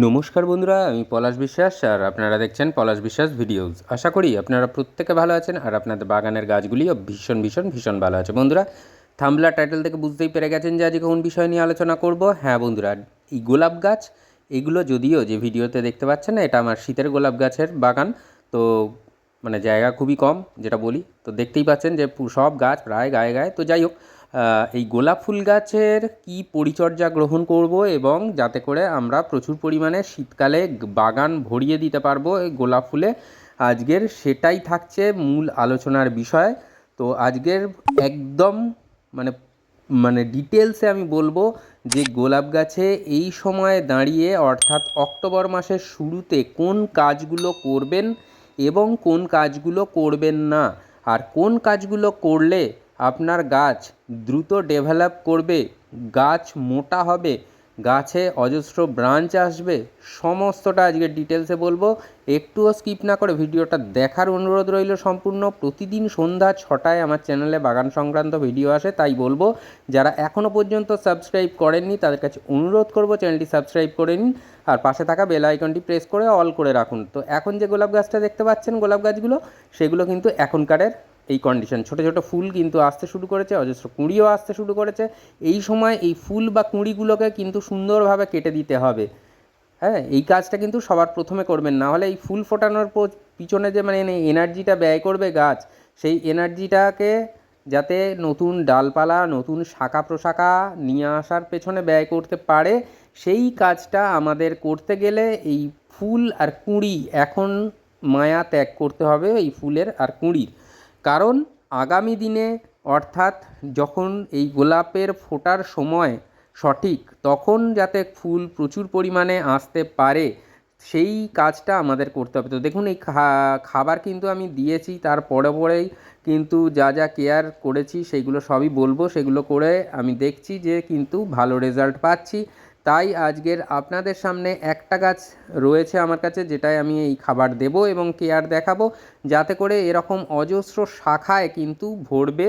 নমস্কার বন্ধুরা, আমি পলাশ বিশ্বাস আর আপনারা দেখছেন পলাশ বিশ্বাস ভিডিওস। আশা করি আপনারা প্রত্যেকে ভালো আছেন আর আপনাদের বাগানের গাছগুলিও ভীষণ ভীষণ ভীষণ ভালো আছে। বন্ধুরা থামলা টাইটেল থেকে বুঝতেই পেরে গেছেন যে আজকে কোন বিষয় নিয়ে আলোচনা করব। হ্যাঁ বন্ধুরা, এই গোলাপ গাছ, এগুলো যদিও যে ভিডিওতে দেখতে পাচ্ছেন না, এটা আমার শীতের গোলাপ গাছের বাগান। তো মানে জায়গা খুবই কম, যেটা বলি। তো দেখতেই পাচ্ছেন যে সব গাছ প্রায় গায়ে গায়ে। তো যাই হোক এই গোলাপ ফুল গাছের কি পরিচর্যা গ্রহণ করব এবং যাতে করে আমরা প্রচুর পরিমাণে শীতকালে বাগান ভরিয়ে দিতে পারব এই গোলাপ ফুলে? আজকের সেটাই থাকছে মূল আলোচনার বিষয়। তো আজকের একদম মানে মানে ডিটেলসে আমি বলব যে গোলাপ গাছে এই সময়ে দাঁড়িয়ে অর্থাৎ অক্টোবর মাসের শুরুতে কোন কাজগুলো করবেন এবং কোন কাজগুলো করবেন না? আর কোন কাজগুলো করলে আপনার গাছ দ্রুত ডেভেলপ করবে, গাছ মোটা হবে, গাছে অজস্র ব্রাঞ্চ আসবে, সমস্তটা আজকে ডিটেলসে বলব। একটুও স্কিপ না করে ভিডিওটা দেখার অনুরোধ রইল সম্পূর্ণ। প্রতিদিন সন্ধ্যা ছটায় আমার চ্যানেলে বাগান সংক্রান্ত ভিডিও আসে, তাই বলব। যারা এখনও পর্যন্ত সাবস্ক্রাইব করেননি, তাদের কাছে অনুরোধ করব চ্যানেলটি সাবস্ক্রাইব করে নিন আর পাশে থাকা বেল আইকনটি প্রেস করে অল করে রাখুন। তো এখন যে গোলাপ গাছটা দেখতে পাচ্ছেন, গোলাপ গাছগুলো, সেগুলো কিন্তু এখনকারের এই কন্ডিশন ছোট ছোট ফুল কিন্তু আসতে শুরু করেছে, অজস্র কুঁড়িও আসতে শুরু করেছে। এই সময় এই ফুল বা কুঁড়িগুলোকে কিন্তু সুন্দরভাবে কেটে দিতে হবে। হ্যাঁ এই কাজটা কিন্তু সবার প্রথমে করবেন। না হলে এই ফুল ফোটানোর পিছনে যে মানে এনার্জিটা ব্যয় করবে গাছ, সেই এনার্জিটাকে যাতে নতুন ডালপালা, নতুন শাখা প্রশাখা নিয়ে আসার পেছনে ব্যয় করতে পারে, সেই কাজটা আমাদের করতে গেলে এই ফুল আর কুঁড়ি এখন মায়া ত্যাগ করতে হবে এই ফুলের আর কুঁড়ির। কারণ আগামী দিনে, অর্থাৎ যখন এই গোলাপের ফোটার সময় সঠিক, তখন যাতে ফুল প্রচুর পরিমাণে আসতে পারে, সেই কাজটা আমাদের করতে হবে। তো দেখুন, এই খাবার কিন্তু আমি দিয়েছি, তার পরে পরেই কিন্তু যা যা কেয়ার করেছি সেগুলো সবই বলব, সেগুলো করে আমি দেখছি যে কিন্তু ভালো রেজাল্ট পাচ্ছি। তাই আজকের আপনাদের সামনে একটা গাছ রয়েছে আমার কাছে যেটায় আমি এই খাবার দেব এবং কেয়ার দেখাবো। যাতে করে এরকম অজস্র শাখায় কিন্তু ভরবে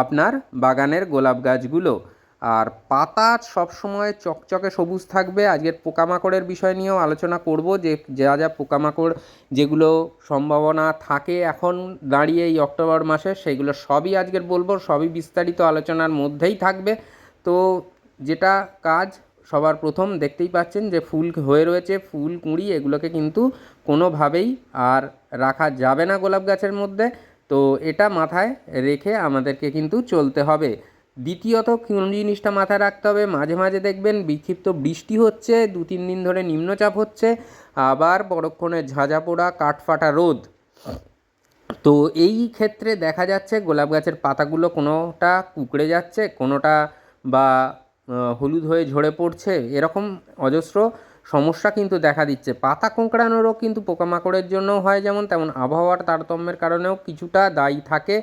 আপনার বাগানের গোলাপ গাছগুলো। আর পাতা সবসময় চকচকে সবুজ থাকবে। আজকের পোকামাকড়ের বিষয় নিয়েও আলোচনা করব যে, যা যা পোকামাকড় যেগুলো সম্ভাবনা থাকে এখন দাঁড়িয়ে এই অক্টোবর মাসে সেগুলো সবই আজকের বলব, সবই বিস্তারিত আলোচনার মধ্যেই থাকবে। তো যেটা কাজ সবার প্রথম দেখতেই পাচ্ছেন যে ফুল হয়ে রয়েছে, ফুল, কুঁড়ি, এগুলোকে কিন্তু কোনোভাবেই আর রাখা যাবে না গোলাপ গাছের মধ্যে। তো এটা মাথায় রেখে আমাদেরকে কিন্তু চলতে হবে। দ্বিতীয়ত, কোন জিনিসটা মাথায় রাখতে হবে? মাঝে মাঝে দেখবেন বিক্ষিপ্ত বৃষ্টি হচ্ছে, দু, তিন দিন ধরে নিম্নচাপ হচ্ছে, আবার পরক্ষণে ঝাঁঝা পোড়া কাঠফাটা রোদ। তো এই ক্ষেত্রে দেখা যাচ্ছে গোলাপ গাছের পাতাগুলো কোনোটা কুকড়ে যাচ্ছে, কোনোটা বা হলুদ হয়ে ঝরে পড়ছে, এরকম অজস্র সমস্যা কিন্তু দেখা দিচ্ছে। পাতা কোঁকড়ানো রোগ কিন্তু পোকামাকড়ের জন্যও হয় যেমন, তেমন আবহাওয়ার তারতম্যের কারণেও কিছুটা দায়ী থাকে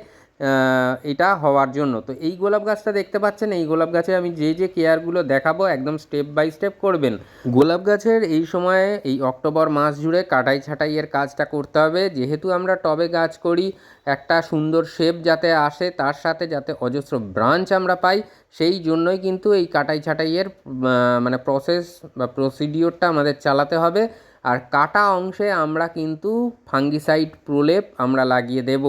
এটা হওয়ার জন্য। তো এই গোলাপ গাছটা দেখতে পাচ্ছেন, এই গোলাপ গাছে আমি যে যে কেয়ারগুলো দেখাবো একদম স্টেপ বাই স্টেপ করবেন। গোলাপ গাছের এই সময়ে, এই অক্টোবর মাস জুড়ে কাটাই ছাঁটাইয়ের কাজটা করতে হবে। যেহেতু আমরা টবে গাছ করি, একটা সুন্দর শেপ যাতে আসে, তার সাথে যাতে অজস্র ব্রাঞ্চ আমরা পাই, সেই জন্যই কিন্তু এই কাটাই ছাঁটাইয়ের মানে প্রসেস বা প্রসিডিওরটা আমাদের চালাতে হবে। আর কাটা অংশে আমরা কিন্তু ফাঙ্গিসাইড প্রলেপ আমরা লাগিয়ে দেব।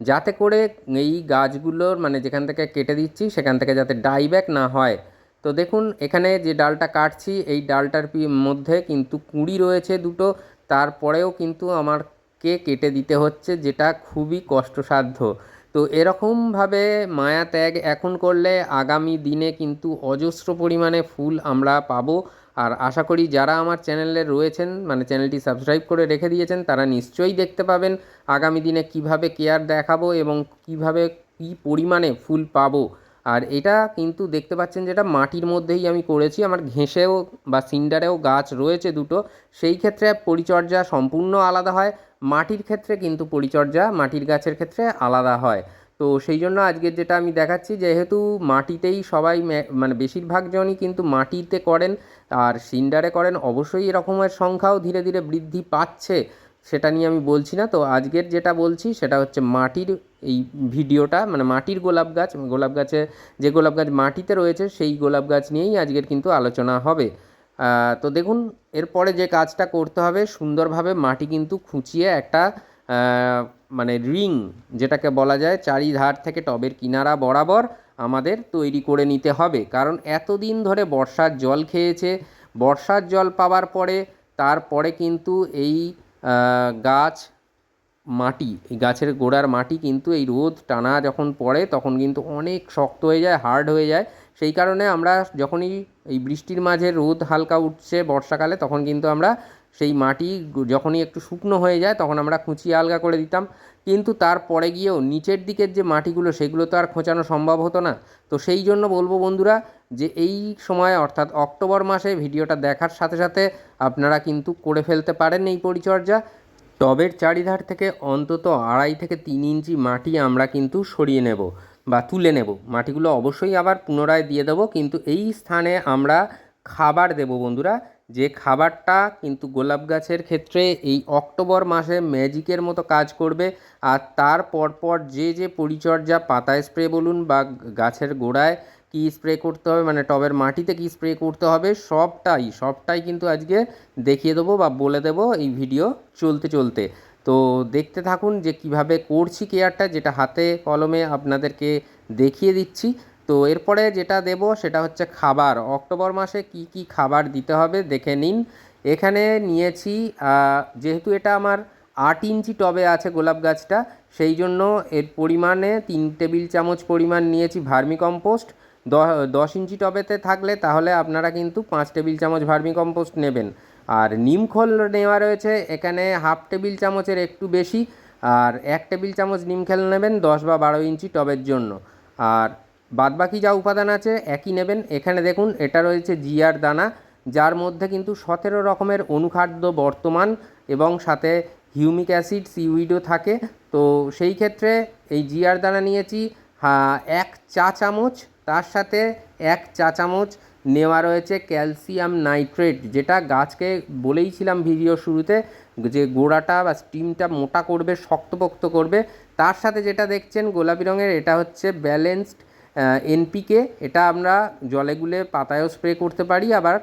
যাতে করে এই গাছগুলোর মানে যেখান থেকে কেটে দিচ্ছি, সেখান থেকে যাতে ডাইব্যাক না হয়। তো দেখুন, এখানে যে ডালটা কাটছি, এই ডালটার মধ্যে কিন্তু কুঁড়ি রয়েছে দুটো। তারপরেও কিন্তু আমারকে কেটে দিতে হচ্ছে, যেটা খুবই কষ্টসাধ্য। তো এরকমভাবে মায়া ত্যাগ এখন করলে আগামী দিনে কিন্তু অজস্র পরিমাণে ফুল আমরা পাবো। আর আশা করি যারা আমার চ্যানেলে রয়েছেন মানে চ্যানেলটি সাবস্ক্রাইব করে রেখে দিয়েছেন, তারা নিশ্চয়ই দেখতে পাবেন আগামী দিনে কীভাবে কেয়ার দেখাবো এবং কীভাবে কী পরিমাণে ফুল পাবো। আর এটা কিন্তু দেখতে পাচ্ছেন যেটা মাটির মধ্যেই আমি করেছি, আমার ঘেঁষেও বা সিন্ডারেও গাছ রয়েছে দুটো, সেই ক্ষেত্রে পরিচর্যা সম্পূর্ণ আলাদা হয়, মাটির ক্ষেত্রে কিন্তু পরিচর্যা, মাটির গাছের ক্ষেত্রে আলাদা হয়। তো সেই জন্য আজকের যেটা আমি দেখাচ্ছি, যেহেতু মাটিতেই সবাই মানে বেশিরভাগ জনই কিন্তু মাটিতে করেন আর সিন্ডারে করেন, অবশ্যই এরকমের সংখ্যাও ধীরে ধীরে বৃদ্ধি পাচ্ছে সেটা নিয়ে আমি বলছি না। তো আজকের যেটা বলছি সেটা হচ্ছে মাটির এই ভিডিওটা মানে মাটির গোলাপ গাছ, গোলাপ গাছে যে গোলাপ গাছ মাটিতে রয়েছে সেই গোলাপ গাছ নিয়েই আজকের কিন্তু আলোচনা হবে। তো দেখুন, এরপরে যে কাজটা করতে হবে, সুন্দরভাবে মাটি কিন্তু খুঁচিয়ে একটা মানে রিং, যেটাকে বলা যায় চারিধার থেকে টবের কিনারা বরাবর আমাদের তৈরি করে নিতে হবে। কারণ এতদিন ধরে বর্ষার জল খেয়েছে। বর্ষার জল পাওয়ার পরে, তারপরে কিন্তু এই গাছ মাটি, এই গাছের গোড়ার মাটি কিন্তু এই রোদ টানা যখন পড়ে, তখন কিন্তু অনেক শক্ত হয়ে যায়, হার্ড হয়ে যায়। সেই কারণে আমরা যখনই এই বৃষ্টির মাঝে রোদ হালকা উঠছে বর্ষাকালে, তখন কিন্তু আমরা সেই মাটি যখনই একটু শুকনো হয়ে যায়, তখন আমরা খুঁচিয়ে আলগা করে দিতাম। কিন্তু তারপরে গিয়েও নিচের দিকের যে মাটিগুলো, সেগুলো তো আর খোঁচানো সম্ভব হতো না। তো সেই জন্য বলব বন্ধুরা যে এই সময়, অর্থাৎ অক্টোবর মাসে ভিডিওটা দেখার সাথে সাথে আপনারা কিন্তু করে ফেলতে পারেন এই পরিচর্যা। টবের চারিধার থেকে অন্তত আড়াই থেকে তিন ইঞ্চি মাটি আমরা কিন্তু সরিয়ে নেব বা তুলে নেব। মাটিগুলো অবশ্যই আবার পুনরায় দিয়ে দেবো, কিন্তু এই স্থানে আমরা খাবার দেব বন্ধুরা। যে খাবারটা কিন্তু গোলাপ গাছের ক্ষেত্রে এই অক্টোবর মাসে ম্যাজিকের মতো কাজ করবে আর তার পরপর যে যে পরিচর্যা পাতায় স্প্রে বলুন বা গাছের গোড়ায় কী স্প্রে করতে হবে মানে টবের মাটিতে কী স্প্রে করতে হবে, সবটাই সবটাই কিন্তু আজকে দেখিয়ে দেবো বা বলে দেবো এই ভিডিও চলতে চলতে। তো দেখতে থাকুন যে কীভাবে করছি কেয়ারটা যেটা হাতে কলমে আপনাদেরকে দেখিয়ে দিচ্ছি। তো এরপরে যেটা দেব সেটা হচ্ছে খাবার। অক্টোবর মাসে কি কি খাবার দিতে হবে দেখে নিন। এখানে নিয়েছি যেহেতু এটা আমার আট ইঞ্চি টবে আছে গোলাপ গাছটা, সেই জন্য এর পরিমাণে তিন টেবিল চামচ পরিমাণ নিয়েছি ভার্মি কম্পোস্ট দশ ইঞ্চি টবেতে থাকলে তাহলে আপনারা কিন্তু পাঁচ টেবিল চামচ ভার্মি কম্পোস্ট নেবেন। আর নিমখোল নেওয়া রয়েছে, এখানে হাফ টেবিল চামচের একটু বেশি, আর এক টেবিল চামচ নিমখেল নেবেন দশ বা বারো ইঞ্চি টবের জন্য। আর বাদবাকি যা উপাদান আছে একই নেবেন। এখানে দেখুন, এটা রয়েছে জিয়ার দানা, যার মধ্যে কিন্তু সতেরো রকমের অনুখাদ্য বর্তমান এবং সাথে হিউমিক অ্যাসিড, সিউইডও থাকে। তো সেই ক্ষেত্রে এই জিয়ার দানা নিয়েছি এক চা চামচ, তার সাথে এক চা চামচ নেওয়া রয়েছে ক্যালসিয়াম নাইট্রেট, যেটা গাছকে বলেইছিলাম ভিডিও শুরুতে যে গোড়াটা বা স্টিমটা মোটা করবে, শক্তপোক্ত করবে। তার সাথে যেটা দেখছেন গোলাপি রঙের, এটা হচ্ছে ব্যালেন্সড এনপিকে এটা আমরা জলে গুলে পাতায়ও স্প্রে করতে পারি, আবার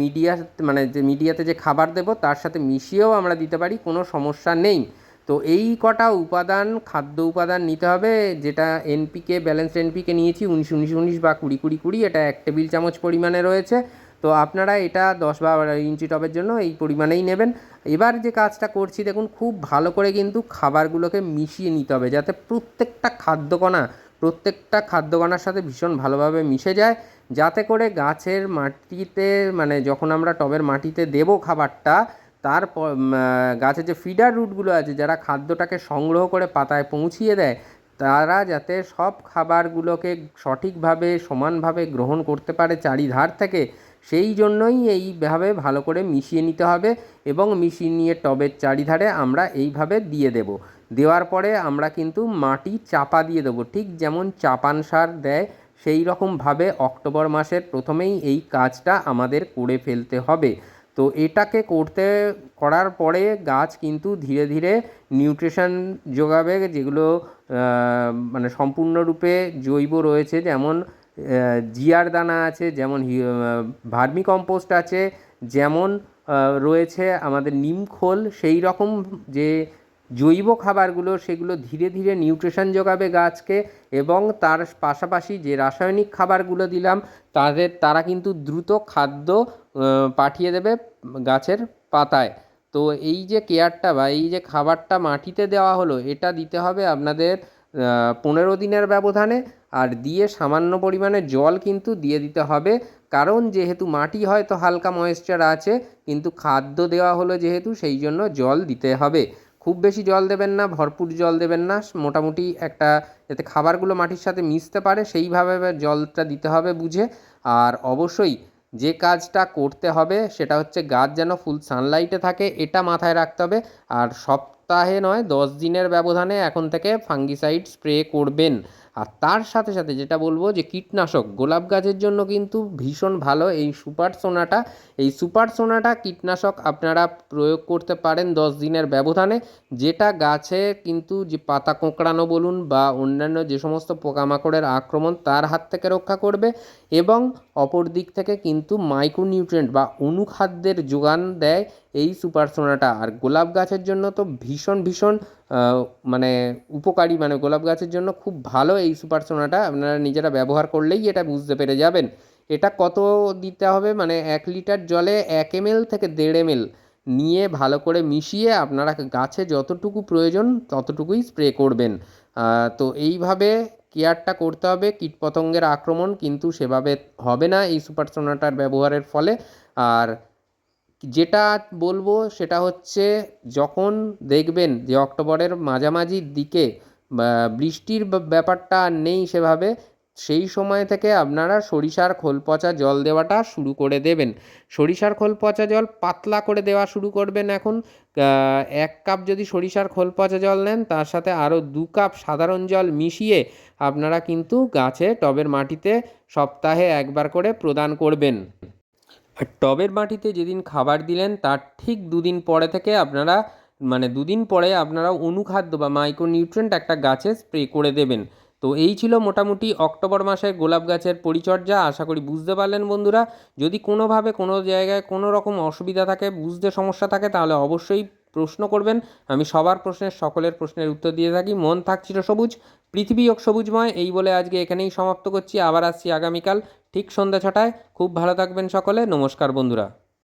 মিডিয়া মানে যে মিডিয়াতে যে খাবার দেবো, তার সাথে মিশিয়েও আমরা দিতে পারি, কোনো সমস্যা নেই। তো এই কটা উপাদান, খাদ্য উপাদান নিতে হবে, যেটা এনপিকে ব্যালেন্সড এনপিকে নিয়েছি, উনিশ উনিশ উনিশ বা কুড়ি কুড়ি কুড়ি, এটা এক টেবিল চামচ পরিমাণে রয়েছে। তো আপনারা এটা দশ বা ইঞ্চি টবের জন্য এই পরিমাণেই নেবেন। এবার যে কাজটা করছি, দেখুন, খুব ভালো করে কিন্তু খাবারগুলোকে মিশিয়ে নিতে হবে, যাতে প্রত্যেকটা খাদ্যকণা প্রত্যেকটা খাদ্যকণার সাথে ভীষণ ভালোভাবে মিশে যায়। যাতে করে গাছের মাটিতে মানে যখন আমরা টবের মাটিতে দেবো খাবারটা উম, গাছের যে ফিডার রুটগুলো আছে যারা খাদ্যটাকে সংগ্রহ করে পাতায় পৌঁছিয়ে দেয় তারা যাতে সব খাবারগুলোকে সঠিকভাবে সমানভাবে গ্রহণ করতে পারে চারিধার থেকে সেই জন্যই এইভাবে ভালো করে মিশিয়ে নিতে হবে এবং মিশিয়ে নিয়ে টবের চারিধারে আমরা এইভাবে দিয়ে দেব। দেওয়ার পরে আমরা কিন্তু মাটি চাপা দিয়ে দেবো। ঠিক যেমন চাপান সার দেয়, সেই রকমভাবে অক্টোবর মাসের প্রথমেই এই কাজটা আমাদের করে ফেলতে হবে। তো এটাকে করতে, করার পরে গাছ কিন্তু ধীরে ধীরে নিউট্রিশন যোগাবে, যেগুলো মানে সম্পূর্ণরূপে জৈব রয়েছে, যেমন জিয়ার দানা আছে, যেমন ভার্মি কম্পোস্ট আছে, যেমন রয়েছে আমাদের নিমখোল সেই রকম যে জৈব খাবারগুলো সেগুলো ধীরে ধীরে নিউট্রিশন যোগাবে গাছকে এবং তার পাশাপাশি যে রাসায়নিক খাবারগুলো দিলাম, তাদের, তারা কিন্তু দ্রুত খাদ্য পাঠিয়ে দেবে গাছের পাতায়। তো এই যে কেয়ারটা বা এই যে খাবারটা মাটিতে দেওয়া হলো, এটা দিতে হবে আপনাদের পনেরো দিনের ব্যবধানে। আর দিয়ে সামান্য পরিমাণে জল কিন্তু দিয়ে দিতে হবে। কারণ যেহেতু মাটি হয়তো হালকা ময়েশ্চার আছে, কিন্তু খাদ্য দেওয়া হলো যেহেতু, সেই জন্য জল দিতে হবে। খুব বেশি জল দেবেন না, ভরপুর জল দেবেন না মোটামুটি একটা যাতে খাবারগুলো মাটির সাথে মিশতে পারে, সেইভাবে জলটা দিতে হবে বুঝে। আর অবশ্যই যে কাজটা করতে হবে সেটা হচ্ছে গাছ যেন ফুল সানলাইটে থাকে, এটা মাথায় রাখতে হবে। আর সপ্তাহে নয়, দশ দিনের ব্যবধানে এখন থেকে ফাঙ্গিসাইড স্প্রে করবেন। আর তার সাথে সাথে যেটা বলব যে কীটনাশক, গোলাপ গাছের জন্য কিন্তু ভীষণ ভালো এই সুপার সোনাটা। এই সুপার সোনাটা কীটনাশক আপনারা প্রয়োগ করতে পারেন দশ দিনের ব্যবধানে। যেটা গাছে কিন্তু যে পাতা কোঁকড়ানো বলুন বা অন্যান্য যে সমস্ত পোকামাকড়ের আক্রমণ তার হাত থেকে রক্ষা করবে এবং অপর দিক থেকে কিন্তু মাইক্রোনিউট্রিয়েন্ট বা অনুখাদ্যের যোগান দেয় এই সুপার সোনাটা। আর গোলাপ গাছের জন্য তো ভীষণ ভীষণ মানে উপকারী। মানে গোলাপ গাছের জন্য খুব ভালো এই সুপার সোনাটা আপনারা নিজেরা ব্যবহার করলেই এটা বুঝতে পেরে যাবেন। এটা কত দিতে হবে? মানে এক লিটার জলে এক এমএল থেকে দেড় এমএল নিয়ে ভালো করে মিশিয়ে আপনারা গাছে যতটুকু প্রয়োজন ততটুকুই স্প্রে করবেন। তো এইভাবে কেয়ারটা করতে হবে। কীটপতঙ্গের আক্রমণ কিন্তু সেভাবে হবে না এই সুপার সোনাটার ব্যবহারের ফলে। আর যেটা বলব সেটা হচ্ছে যখন দেখবেন যে অক্টোবরের মাঝামাঝির দিকে বৃষ্টির ব্য- ব্যাপারটা আর নেই সেভাবে, সেই সময় থেকে আপনারা সরিষার খোল পচা জল দেওয়াটা শুরু করে দেবেন। সরিষার খোল পচা জল পাতলা করে দেওয়া শুরু করবেন এখন। এক কাপ যদি সরিষার খোল পচা জল নেন, তার সাথে আরও দু কাপ সাধারণ জল মিশিয়ে আপনারা কিন্তু গাছে টবের মাটিতে সপ্তাহে একবার করে প্রদান করবেন। টবের মাটিতে যেদিন খাবার দিলেন, তার ঠিক দুদিন পরে থেকে আপনারা মানে দুদিন পরে আপনারা অনুখাদ্য বা মাইক্রোনিউট্রিয়েন্ট একটা গাছে স্প্রে করে দেবেন। তো এই ছিল মোটামুটি অক্টোবর মাসের গোলাপ গাছের পরিচর্যা, আশা করি বুঝতে পারলেন বন্ধুরা। যদি কোনোভাবে কোনো জায়গায় কোনো রকম অসুবিধা থাকে, বুঝতে সমস্যা থাকে, তাহলে অবশ্যই প্রশ্ন করবেন। আমি সবার প্রশ্নের, সকলের প্রশ্নের উত্তর দিয়ে থাকি। মন থাকছিল সবুজ, পৃথিবী হোক সবুজময়, এই বলে আজকে এখানেই সমাপ্ত করছি। আবার আসছি আগামীকাল, ঠিক সন্ধ্যা ছটায়। খুব ভালো থাকবেন সকলে। নমস্কার বন্ধুরা।